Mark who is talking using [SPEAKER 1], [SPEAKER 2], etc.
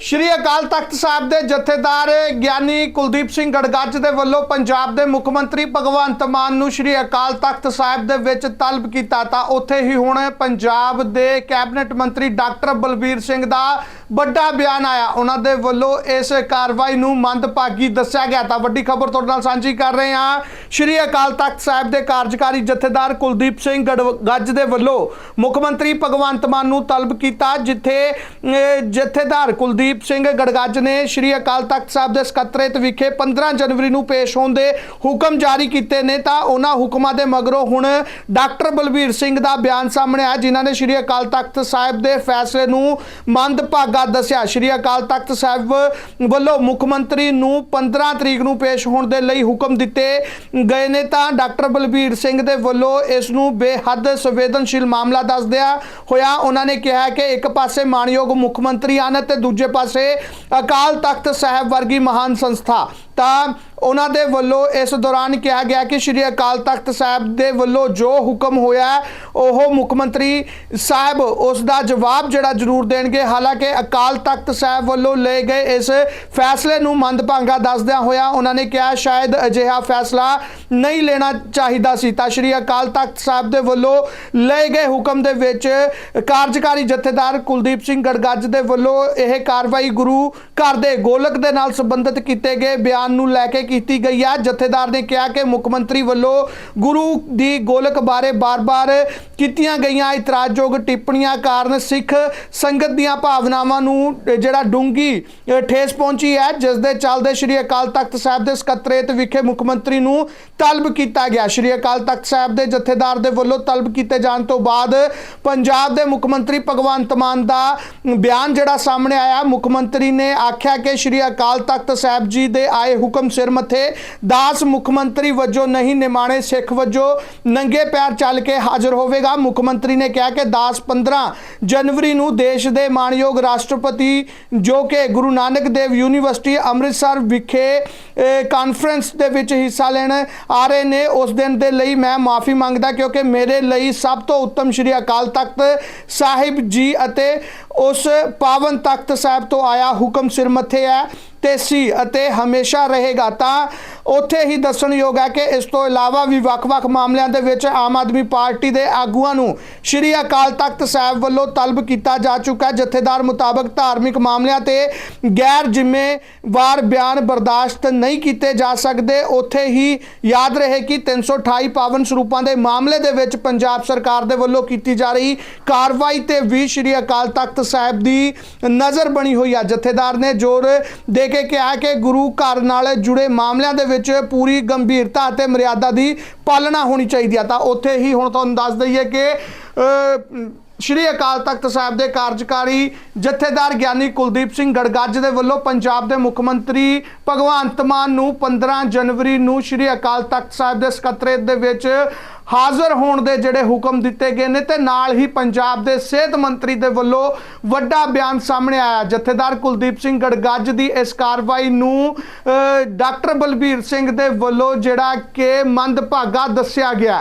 [SPEAKER 1] ਸ਼੍ਰੀ ਅਕਾਲ ਤਖਤ ਸਾਹਿਬ ਦੇ ਜਥੇਦਾਰ ਗਿਆਨੀ ਕੁਲਦੀਪ ਸਿੰਘ ਗੜਗੱਜ ਦੇ ਵੱਲੋਂ ਪੰਜਾਬ ਦੇ ਮੁੱਖ ਮੰਤਰੀ ਭਗਵੰਤ ਮਾਨ ਨੂੰ ਸ਼੍ਰੀ ਅਕਾਲ ਤਖਤ ਸਾਹਿਬ ਦੇ ਵਿੱਚ ਤਲਬ ਕੀਤਾ ਤਾਂ ਉੱਥੇ ਹੀ ਹੁਣ ਪੰਜਾਬ ਦੇ ਕੈਬਨਿਟ ਮੰਤਰੀ ਡਾਕਟਰ ਬਲਬੀਰ ਸਿੰਘ ਦਾ ਵੱਡਾ ਬਿਆਨ ਆਇਆ। ਉਹਨਾਂ ਦੇ ਵੱਲੋਂ ਇਸ ਕਾਰਵਾਈ ਨੂੰ ਮੰਦਭਾਗੀ ਦੱਸਿਆ ਗਿਆ। ਤਾਂ ਵੱਡੀ ਖਬਰ ਤੁਹਾਡੇ ਨਾਲ ਸਾਂਝੀ ਕਰ ਰਹੇ ਹਾਂ। ਸ਼੍ਰੀ ਅਕਾਲ ਤਖਤ ਸਾਹਿਬ ਦੇ ਕਾਰਜਕਾਰੀ ਜਥੇਦਾਰ ਕੁਲਦੀਪ ਸਿੰਘ ਗੜਗੱਜ ਦੇ ਵੱਲੋਂ ਮੁੱਖ ਮੰਤਰੀ ਭਗਵੰਤ ਮਾਨ ਨੂੰ ਤਲਬ ਕੀਤਾ, ਜਿੱਥੇ ਜਥੇਦਾਰ ਕੁਲਦੀਪ ਸਿੰਘ ਗੜਗੱਜ ਨੇ ਸ਼੍ਰੀ ਅਕਾਲ ਤਖਤ ਸਾਹਿਬ ਦੇ ਸਕੱਤਰੇਤ ਵਿਖੇ 15 ਜਨਵਰੀ ਨੂੰ ਪੇਸ਼ ਹੋਣ ਦੇ ਹੁਕਮ ਜਾਰੀ ਕੀਤੇ ਨੇ। ਤਾਂ ਉਹਨਾਂ ਹੁਕਮਾਂ ਦੇ ਮਗਰੋਂ ਹੁਣ ਡਾਕਟਰ ਬਲਬੀਰ ਸਿੰਘ ਦਾ ਬਿਆਨ ਸਾਹਮਣੇ ਆਇਆ, ਜਿਨ੍ਹਾਂ ਨੇ ਸ਼੍ਰੀ ਅਕਾਲ ਤਖਤ ਸਾਹਿਬ ਦੇ ਫੈਸਲੇ ਨੂੰ ਮੰਦਭਾਗਾ ਦੱਸਿਆ। ਸ਼੍ਰੀ ਅਕਾਲ ਤਖਤ ਸਾਹਿਬ ਵੱਲੋਂ ਮੁੱਖ ਮੰਤਰੀ ਨੂੰ 15 ਤਰੀਕ ਨੂੰ ਪੇਸ਼ ਹੋਣ ਦੇ ਲਈ ਹੁਕਮ ਦਿੱਤੇ ਗਏ ਨੇ ਤਾਂ ਡਾਕਟਰ ਬਲਬੀਰ ਸਿੰਘ ਦੇ ਵੱਲੋਂ ਇਸ ਨੂੰ ਬੇਹੱਦ ਸੰਵੇਦਨਸ਼ੀਲ ਮਾਮਲਾ ਦੱਸਦਿਆਂ ਹੋਇਆ ਉਹਨਾਂ ਨੇ ਕਿਹਾ ਕਿ ਇੱਕ ਪਾਸੇ ਮਾਨਯੋਗ ਮੁੱਖ ਮੰਤਰੀ ਹਨ ਤੇ ਦੂਜੇ ਪਾਸੇ ਅਕਾਲ ਤਖਤ ਸਾਹਿਬ ਵਰਗੀ ਮਹਾਨ ਸੰਸਥਾ ਤਾਂ ਉਹਨਾਂ ਦੇ ਵੱਲੋਂ ਇਸ ਦੌਰਾਨ ਕਿਹਾ ਗਿਆ ਕਿ ਸ਼੍ਰੀ ਅਕਾਲ ਤਖਤ ਸਾਹਿਬ ਦੇ ਵੱਲੋਂ ਜੋ ਹੁਕਮ ਹੋਇਆ ਉਹ ਮੁੱਖ ਮੰਤਰੀ ਸਾਹਿਬ ਉਸ ਦਾ ਜਵਾਬ ਜਿਹੜਾ ਜ਼ਰੂਰ ਦੇਣਗੇ। ਹਾਲਾਂਕਿ ਅਕਾਲ ਤਖਤ ਸਾਹਿਬ ਵੱਲੋਂ ਲਏ ਗਏ ਇਸ ਫੈਸਲੇ ਨੂੰ ਮੰਦਭਾਗਾ ਦੱਸਦਿਆਂ ਹੋਇਆ ਉਹਨਾਂ ਨੇ ਕਿਹਾ, ਸ਼ਾਇਦ ਅਜਿਹਾ ਫੈਸਲਾ ਨਹੀਂ ਲੈਣਾ ਚਾਹੀਦਾ ਸੀ। ਤਾਂ ਸ਼੍ਰੀ ਅਕਾਲ ਤਖਤ ਸਾਹਿਬ ਦੇ ਵੱਲੋਂ ਲਏ ਗਏ ਹੁਕਮ ਦੇ ਵਿੱਚ ਕਾਰਜਕਾਰੀ ਜਥੇਦਾਰ ਕੁਲਦੀਪ ਸਿੰਘ ਗੜਗੱਜ ਦੇ ਵੱਲੋਂ ਇਹ ਕਾਰਵਾਈ ਗੁਰੂ ਘਰ ਦੇ ਗੋਲਕ ਦੇ ਨਾਲ ਸੰਬੰਧਿਤ ਕੀਤੇ ਗਏ ਬਿਆਨ ਨੂੰ ਲੈ ਕੇ ਕੀਤੀ ਗਈ ਹੈ ਜਥੇਦਾਰ ਨੇ ਕਿਹਾ ਕਿ ਮੁੱਖ ਮੰਤਰੀ ਵੱਲੋਂ ਗੁਰੂ ਦੀ ਗੋਲਕ ਬਾਰੇ ਬਾਰ-ਬਾਰ ਕੀਤੀਆਂ ਗਈਆਂ ਇਤਰਾਜ਼ਯੋਗ ਟਿੱਪਣੀਆਂ ਕਾਰਨ ਸਿੱਖ ਸੰਗਤ ਦੀਆਂ ਭਾਵਨਾਵਾਂ ਨੂੰ ਜਿਹੜਾ ਡੂੰਗੀ ਠੇਸ ਪਹੁੰਚੀ ਹੈ, ਜਿਸ ਦੇ ਚੱਲਦੇ ਸ਼੍ਰੀ ਅਕਾਲ ਤਖਤ ਸਾਹਿਬ ਦੇ ਸਕੱਤਰੇਤ ਵਿਖੇ ਮੁੱਖ ਮੰਤਰੀ ਨੂੰ ਤਲਬ ਕੀਤਾ ਗਿਆ। ਸ਼੍ਰੀ ਅਕਾਲ ਤਖਤ ਸਾਹਿਬ ਦੇ ਜਥੇਦਾਰ ਦੇ ਵੱਲੋਂ ਤਲਬ ਕੀਤੇ ਜਾਣ ਤੋਂ ਬਾਅਦ ਪੰਜਾਬ ਦੇ ਮੁੱਖ ਮੰਤਰੀ ਭਗਵੰਤ ਮਾਨ ਦਾ ਬਿਆਨ ਜਿਹੜਾ ਸਾਹਮਣੇ ਆਇਆ। ਮੁੱਖ ਮੰਤਰੀ ਨੇ ਆਖਿਆ ਕਿ ਸ਼੍ਰੀ ਅਕਾਲ ਤਖਤ ਸਾਹਿਬ ਜੀ ਦੇ ਆਏ ਹੁਕਮ ਸਿਰ ਮੱਥੇ। ਦਾਸ ਮੁੱਖ ਮੰਤਰੀ ਵਜੋਂ ਨਹੀਂ, ਨਿਮਾਣੇ ਸਿੱਖ ਵਜੋਂ ਨੰਗੇ ਪੈਰ ਚੱਲ ਕੇ ਹਾਜ਼ਰ ਹੋਵੇਗਾ। ਮੁੱਖ ਮੰਤਰੀ ਨੇ ਕਿਹਾ ਕਿ ਦਾਸ 15 ਜਨਵਰੀ ਨੂੰ ਦੇਸ਼ ਦੇ ਮਾਨਯੋਗ ਰਾਸ਼ਟਰਪਤੀ ਜੋ ਕਿ ਗੁਰੂ ਨਾਨਕ ਦੇਵ ਯੂਨੀਵਰਸਿਟੀ ਅੰਮ੍ਰਿਤਸਰ ਵਿਖੇ ਕਾਨਫਰੰਸ ਦੇ ਵਿੱਚ ਹਿੱਸਾ ਲੈਣ ਆ ਰਹੇ ਨੇ। ਉਸ ਦਿਨ ਦੇ ਲਈ ਮੈਂ ਮਾਫੀ ਮੰਗਦਾ ਕਿਉਂਕਿ ਮੇਰੇ ਲਈ ਸਭ ਤੋਂ ਉੱਤਮ ਸ਼੍ਰੀ ਅਕਾਲ ਤਖਤ ਸਾਹਿਬ ਜੀ ਅਤੇ ਉਸ ਪਾਵਨ ਤਖਤ ਸਾਹਿਬ ਤੋਂ ਆਇਆ ਹੁਕਮ ਸਿਰ ਮੱਥੇ ਹੈ ਤੇ ਸੀ ਅਤੇ ਹਮੇਸ਼ਾ ਰਹੇਗਾ। ਤਾਂ ਉੱਥੇ ਹੀ ਦੱਸਣਯੋਗ ਹੈ ਕਿ ਇਸ ਤੋਂ ਇਲਾਵਾ ਵੀ ਵੱਖ-ਵੱਖ ਮਾਮਲਿਆਂ ਦੇ ਵਿੱਚ ਆਮ ਆਦਮੀ ਪਾਰਟੀ ਦੇ ਆਗੂਆਂ ਨੂੰ ਸ਼੍ਰੀ ਅਕਾਲ ਤਖਤ ਸਾਹਿਬ ਵੱਲੋਂ ਤਲਬ ਕੀਤਾ ਜਾ ਚੁੱਕਾ ਜਥੇਦਾਰ ਮੁਤਾਬਕ ਧਾਰਮਿਕ ਮਾਮਲਿਆਂ ਤੇ ਗੈਰ ਜ਼ਿੰਮੇਵਾਰ ਬਿਆਨ ਬਰਦਾਸ਼ਤ ਨਹੀਂ ਕੀਤੇ ਜਾ ਸਕਦੇ। ਉੱਥੇ ਹੀ ਯਾਦ ਰਹੇ ਕਿ 328 ਪਾਵਨ ਸਰੂਪਾਂ ਦੇ ਮਾਮਲੇ ਦੇ ਵਿੱਚ ਪੰਜਾਬ ਸਰਕਾਰ ਦੇ ਵੱਲੋਂ ਕੀਤੀ ਜਾ ਰਹੀ ਕਾਰਵਾਈ ਤੇ ਵੀ ਸ਼੍ਰੀ ਅਕਾਲ ਤਖਤ ਸਾਹਿਬ ਦੀ ਨਜ਼ਰ ਬਣੀ ਹੋਈ ਆ। ਜਥੇਦਾਰ ਨੇ ਜ਼ੋਰ ਦੇ ਕੇ ਕਿਹਾ ਕਿ ਗੁਰੂ ਘਰ ਨਾਲ ਜੁੜੇ ਮਾਮਲਿਆਂ ਦੇ ਵਿੱਚ ਪੂਰੀ ਗੰਭੀਰਤਾ ਅਤੇ ਮਰਿਆਦਾ ਦੀ ਪਾਲਣਾ ਹੋਣੀ ਚਾਹੀਦੀ ਹੈ ਤਾਂ ਉੱਥੇ ਹੀ ਹੁਣ ਤੁਹਾਨੂੰ ਦੱਸ ਦਈਏ ਕਿ ਸ਼੍ਰੀ ਅਕਾਲ ਤਖਤ ਸਾਹਿਬ ਦੇ ਕਾਰਜਕਾਰੀ ਜਥੇਦਾਰ ਗਿਆਨੀ ਕੁਲਦੀਪ ਸਿੰਘ ਗੜਗੱਜ ਦੇ ਵੱਲੋਂ ਪੰਜਾਬ ਦੇ ਮੁੱਖ ਮੰਤਰੀ ਭਗਵੰਤ ਮਾਨ ਨੂੰ 15 ਜਨਵਰੀ ਨੂੰ ਸ਼੍ਰੀ ਅਕਾਲ ਤਖਤ ਸਾਹਿਬ ਦੇ ਸਕੱਤਰੇਤ ਦੇ ਵਿੱਚ ਹਾਜ਼ਰ ਹੋਣ ਦੇ ਜਿਹੜੇ ਹੁਕਮ ਦਿੱਤੇ ਗਏ ਨੇ ਤੇ ਨਾਲ ਹੀ ਪੰਜਾਬ ਦੇ ਸਿਹਤ ਮੰਤਰੀ ਦੇ ਵੱਲੋਂ ਵੱਡਾ ਬਿਆਨ ਸਾਹਮਣੇ ਆਇਆ। ਜਥੇਦਾਰ ਕੁਲਦੀਪ ਸਿੰਘ ਗੜਗੱਜ ਦੀ ਇਸ ਕਾਰਵਾਈ ਨੂੰ ਡਾਕਟਰ ਬਲਬੀਰ ਸਿੰਘ ਦੇ ਵੱਲੋਂ ਜਿਹੜਾ ਕਿ ਮੰਦਭਾਗਾ ਦੱਸਿਆ ਗਿਆ।